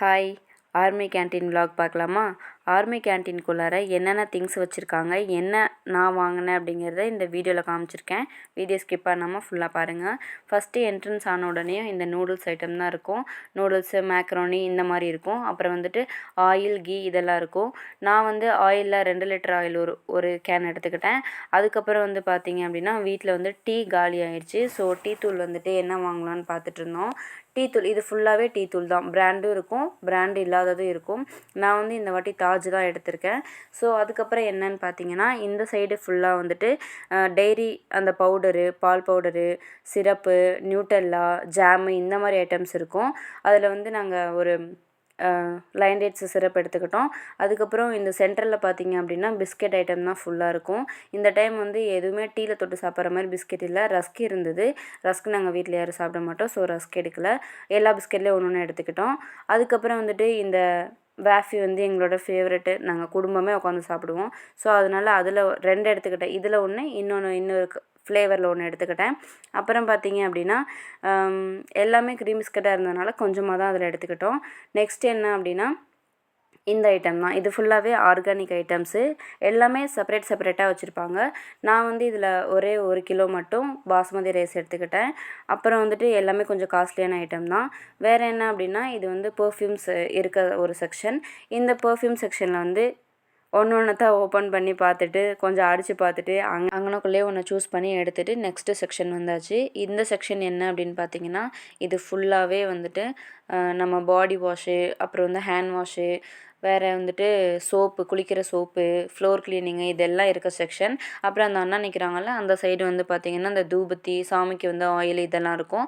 Hi army canteen vlog பார்க்கலாமா? Army கேன்டீன்குள்ளார என்னென்ன திங்ஸ் வச்சுருக்காங்க என்ன நான் வாங்கினேன் அப்படிங்கிறத இந்த வீடியோவில் காமிச்சிருக்கேன். வீடியோ ஸ்கிப் பண்ணாமல் ஃபுல்லாக பாருங்கள் ஃபஸ்ட்டு என்ட்ரன்ஸ் ஆன உடனே இந்த நூடுல்ஸ் ஐட்டம் தான் இருக்கும். நூடுல்ஸு மேக்ரோனி இந்த மாதிரி இருக்கும். அப்புறம் வந்துட்டு ஆயில் கீ இதெல்லாம் இருக்கும். நான் வந்து ஆயிலில் ரெண்டு லிட்டர் ஆயில் ஒரு ஒரு கேன் எடுத்துக்கிட்டேன். அதுக்கப்புறம் வந்து பார்த்தீங்க அப்படின்னா வீட்டில் வந்து டீ காலி ஆயிடுச்சு. ஸோ டீ தூள் வந்துட்டு என்ன வாங்கலான்னு பார்த்துட்டு இருந்தோம். டீ தூள் இது ஃபுல்லாகவே டீ தூள் தான். பிராண்டும் இருக்கும் பிராண்டு இல்லாததும் இருக்கும். நான் வந்து இந்த வாட்டி தாஜ் தான் எடுத்திருக்கேன். ஸோ அதுக்கப்புறம் என்னன்னு பார்த்தீங்கன்னா இந்த சைடு ஃபுல்லாக வந்துட்டு டெய்ரி அந்த பவுடரு பால் பவுடரு சிரப்பு நியூட்டல்லா ஜாமு இந்த மாதிரி ஐட்டம்ஸ் இருக்கும். அதில் வந்து நாங்கள் ஒரு லைன் டேட்ஸ் சிரப் எடுத்துக்கிட்டோம். அதுக்கப்புறம் இந்த சென்டரில் பார்த்தீங்க அப்படின்னா பிஸ்கெட் ஐட்டம் தான் ஃபுல்லாக இருக்கும். இந்த டைம் வந்து எதுவுமே டீயில் தொட்டு சாப்பிட்ற மாதிரி பிஸ்கெட் இல்லை. ரஸ்க் இருந்தது. ரஸ்க் நாங்கள் வீட்டில் யாரும் சாப்பிட மாட்டோம். ஸோ ரஸ்க் எடுக்கல. எல்லா பிஸ்கெட்லேயும் ஒன்று ஒன்று எடுத்துக்கிட்டோம். அதுக்கப்புறம் வந்துட்டு இந்த வேஃபி வந்து எங்களோட ஃபேவரெட்டு நாங்கள் குடும்பமே உட்காந்து சாப்பிடுவோம். ஸோ அதனால் அதில் ரெண்டு எடுத்துக்கிட்டேன். இதில் ஒன்று இன்னொன்று இன்னொரு ஃப்ளேவரில் ஒன்று எடுத்துக்கிட்டேன். அப்புறம் பார்த்தீங்க அப்படின்னா எல்லாமே க்ரீம் பிஸ்கட்டாக இருந்ததுனால கொஞ்சமாக தான் அதில் எடுத்துக்கிட்டோம். நெக்ஸ்ட் என்ன அப்படின்னா இந்த ஐட்டம் தான். இது ஃபுல்லாகவே ஆர்கானிக் ஐட்டம்ஸு எல்லாமே செப்பரேட் செப்பரேட்டாக வச்சுருப்பாங்க. நான் வந்து இதில் ஒரே ஒரு கிலோ மட்டும் பாஸ்மதி ரைஸ் எடுத்துக்கிட்டேன். அப்புறம் வந்துட்டு எல்லாமே கொஞ்சம் காஸ்ட்லியான ஐட்டம் தான். வேறு என்ன அப்படின்னா இது வந்து பர்ஃப்யூம்ஸ் இருக்க ஒரு செக்ஷன் இந்த பர்ஃப்யூம் செக்ஷனில் வந்து ஒன்று ஒன்றத்தா ஓப்பன் பண்ணி பார்த்துட்டு கொஞ்சம் அடித்து பார்த்துட்டு அங் அங்கனக்குள்ளேயே ஒன்று சூஸ் பண்ணி எடுத்துகிட்டு நெக்ஸ்ட்டு செக்ஷன் வந்தாச்சு. இந்த செக்ஷன் என்ன அப்படின்னு பார்த்தீங்கன்னா இது ஃபுல்லாகவே வந்துட்டு நம்ம பாடி வாஷு அப்புறம் வந்து ஹேண்ட் வாஷு வேறு வந்துட்டு சோப்பு குளிக்கிற சோப்பு ஃப்ளோர் கிளீனிங்கு இதெல்லாம் இருக்க செக்ஷன் அப்புறம் அந்த அண்ணா நிற்கிறாங்கல்ல அந்த சைடு வந்து பார்த்திங்கன்னா அந்த தூபத்தி சாமிக்கு வந்து ஆயில் இதெல்லாம் இருக்கும்.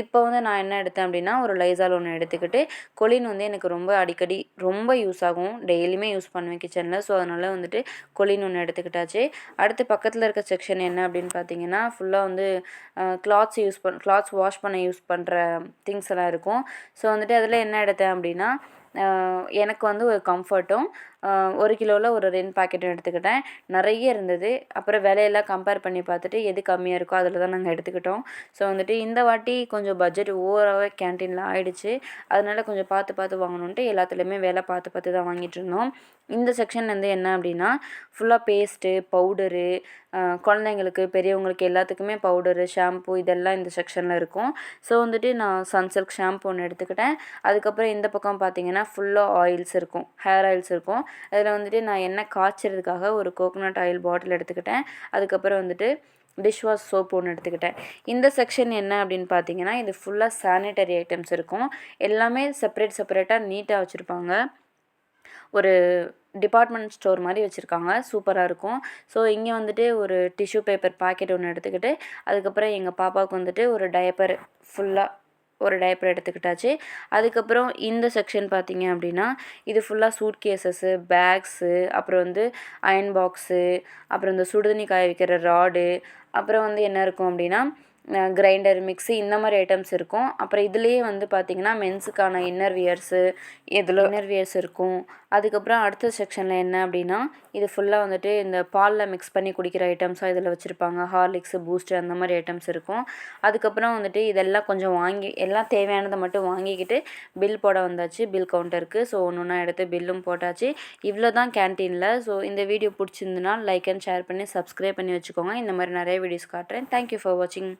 இப்போ வந்து நான் என்ன எடுத்தேன் அப்படின்னா ஒரு லைசால் ஒன்று எடுத்துக்கிட்டு கொலின் வந்து எனக்கு ரொம்ப அடிக்கடி ரொம்ப யூஸ் ஆகும். டெய்லியுமே யூஸ் பண்ணுவேன் கிச்சனில் ஸோ அதனால் வந்துட்டு கொலின் ஒன்று எடுத்துக்கிட்டாச்சு. அடுத்து பக்கத்தில் இருக்க செக்ஷன் என்ன அப்படின்னு பார்த்தீங்கன்னா ஃபுல்லாக வந்து கிளாத்ஸ் யூஸ் பண் கிளாத்ஸ் வாஷ் பண்ண யூஸ் பண்ணுற திங்ஸ் எல்லாம் இருக்கும். ஸோ வந்துட்டு அதில் என்ன எடுத்தேன் அப்படின்னா எனக்கு வந்து ஒரு கம்ஃபர்ட்டும் ஒரு கிலோவில் ஒரு ரெண்டு பாக்கெட்டும் எடுத்துக்கிட்டேன். நிறைய இருந்தது. அப்புறம் விலையெல்லாம் கம்பேர் பண்ணி பார்த்துட்டு எது கம்மியாக இருக்கோ அதில் தான் நாங்கள் எடுத்துக்கிட்டோம். ஸோ வந்துட்டு இந்த வாட்டி கொஞ்சம் பட்ஜெட் ஓவராகவே கேன்டீனில் ஆயிடுச்சு. அதனால் கொஞ்சம் பார்த்து பார்த்து வாங்கணுன்ட்டு எல்லாத்துலேயுமே விலை பார்த்து பார்த்து தான் வாங்கிட்டு இருந்தோம். இந்த செக்ஷன் வந்து என்ன அப்படின்னா ஃபுல்லாக பேஸ்ட்டு பவுடரு குழந்தைங்களுக்கு பெரியவங்களுக்கு எல்லாத்துக்குமே பவுடரு ஷாம்பு இதெல்லாம் இந்த செக்ஷனில் இருக்கும். ஸோ வந்துட்டு நான் சன்சில்க் ஷாம்பு ஒன்று எடுத்துக்கிட்டேன். அதுக்கப்புறம் இந்த பக்கம் பார்த்தீங்கன்னா ஃபுல்லாக ஆயில்ஸ் இருக்கும். ஹேர் ஆயில்ஸ் இருக்கும். அதில் வந்துட்டு நான் எண்ணெய் காய்ச்சறதுக்காக ஒரு கோகோனட் ஆயில் பாட்டில் எடுத்துக்கிட்டேன். அதுக்கப்புறம் வந்துட்டு டிஷ் வாஷ் சோப் ஒன்று எடுத்துக்கிட்டேன். இந்த செக்ஷன் என்ன அப்படின்னு பார்த்தீங்கன்னா இது ஃபுல்லாக சானிட்டரி ஐட்டம்ஸ் இருக்கும். எல்லாமே செப்பரேட் செப்பரேட்டாக நீட்டாக வச்சுருப்பாங்க. ஒரு டிபார்ட்மெண்ட் ஸ்டோர் மாதிரி வச்சுருக்காங்க. சூப்பராக இருக்கும். ஸோ இங்கே வந்துட்டு ஒரு டிஷ்யூ பேப்பர் பாக்கெட் ஒன்று எடுத்துக்கிட்டு அதுக்கப்புறம் எங்கள் பாப்பாவுக்கு வந்துட்டு ஒரு டயப்பர் ஃபுல்லாக ஒரு டைப்பர் எடுத்துக்கிட்டாச்சு. அதுக்கப்புறம் இந்த செக்ஷன் பார்த்தீங்க அப்படின்னா இது ஃபுல்லாக சூட் கேசஸ்ஸு பேக்ஸு அப்புறம் வந்து அயன் பாக்ஸு அப்புறம் இந்த சுடுதண்ணி காய வைக்கிற ராடு அப்புறம் வந்து என்ன இருக்கும் அப்படின்னா கிரைண்டர் மிக்ஸி இந்த மாதிரி ஐட்டம்ஸ் இருக்கும். அப்புறம் இதுலேயே வந்து பார்த்திங்கன்னா மென்ஸுக்கான இன்னர் வியர்ஸு இதில் இன்னர் வியர்ஸ் இருக்கும். அதுக்கப்புறம் அடுத்த செக்ஷனில் என்ன அப்படின்னா இது ஃபுல்லாக வந்துட்டு இந்த பாலில் மிக்ஸ் பண்ணி குடிக்கிற ஐட்டம்ஸாக இதில் வச்சுருப்பாங்க. ஹார்லிக்ஸு பூஸ்டர் அந்த மாதிரி ஐட்டம்ஸ் இருக்கும். அதுக்கப்புறம் வந்துட்டு இதெல்லாம் கொஞ்சம் வாங்கி எல்லாம் தேவையானதை மட்டும் வாங்கிக்கிட்டு பில் போட வந்தாச்சு. பில் கவுண்டருக்கு ஸோ ஒன்று ஒன்றா எடுத்து பில்லும் போட்டாச்சு. இவ்வளோ தான் கேன்டீனில் ஸோ இந்த வீடியோ பிடிச்சிருந்துன்னா லைக் அண்ட் ஷேர் பண்ணி சப்ஸ்கிரைப் பண்ணி வச்சுக்கோங்க. இந்த மாதிரி நிறைய வீடியோஸ் காட்டுறேன். தேங்க்யூ ஃபார் வாட்சிங்